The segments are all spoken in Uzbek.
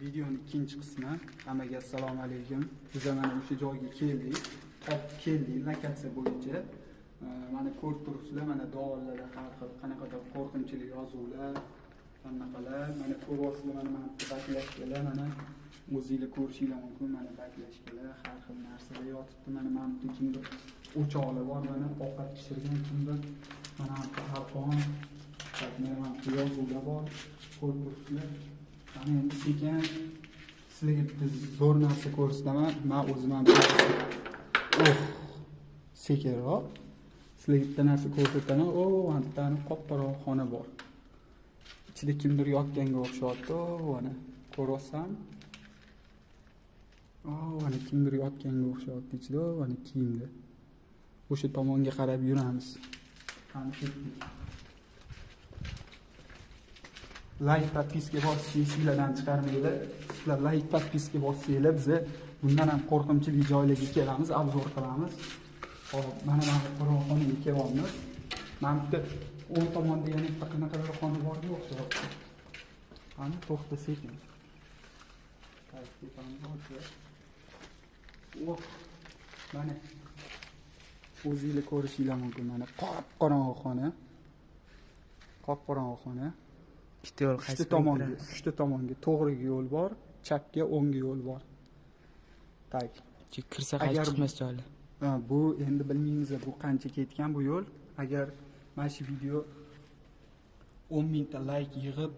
videoni ikkinchi qismi hammaga assalomu alaykum biza mana o'sha joyga keldik topib keldik lokatsiya bo'yicha mana ko'rib turibsizlar mana duolarda har xil qanaqadir qo'rqinchli yozuvlar qanaqalar mana ko'ryapsizlar mana mana bu baklashkalar mana o'zinglar ko'rishinglar mumkin mana baklashkalar har xil narsalar yotibdi mana mana bu kimdir o'choqlar bor mana ovqat pishirgan kimdir mana bu mana mana bu yozuvlar bor ko'rib turibsizlar mana endi sekin. Sizlarga bitta zo'r narsa ko'rsataman. Man o'zim ham oh sekinroq. Sizlarga bitta narsa ko'rsataman. O mana bittani qop qora xona bor. Ichida kimdir yotganga o'xshayapti. Mana ko'ryapsan. O mana kimdir yotganga o'xshayapti ichida. Mana kiyimda o'sha tomonga qarab yuramiz. Qani ketdik layk подписка bosishni esinglardan chiqarmanglar sizlar layk подписка bossanglar biza bundan ham qo'rqinchli joylarga kelamiz obzor qilamiz hop mana mana qo'rg'onxonaga kelyapmiz mana bitta o'ng tomonda yana bitta qanaqadir xona borga o'xshyapti qani to'xta sekin Qaytib ketamiz, o'sha. Oh, mana o'zinglar ko'rishinglar mumkin mana qop qorong'i xona qop qorong'i xona ikkita yo'l qaysi tomonga uchta tomonga. To'g'riga yo'l bor chapga o'ngga yo'l bor. Tak kirsa qaysi chiqmas joylar bu endi bilmaymiz bu qancha ketgan bu yo'l? Agar mana shu video o'n mingta layk yig'ib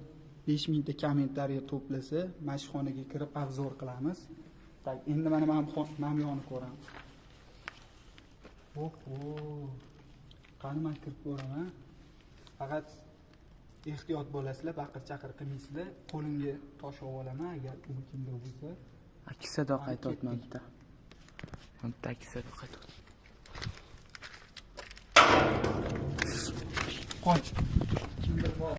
besh mingta kommentariya to'plasa mana shu xonaga kirib obzor qilamiz. Tak endi mana mana bu yog'ini ko'ramiz oho qani man kirib ko'raman? Faqat ehtiyot bo'lasizlar baqir chaqir qilmaysizlar. Qo'limga tosh olib olaman agar u kimdir bo'lsa. Ikki sado qaytyapman bitta. Bitta ikki sado qaytyapman qoch kimdir bor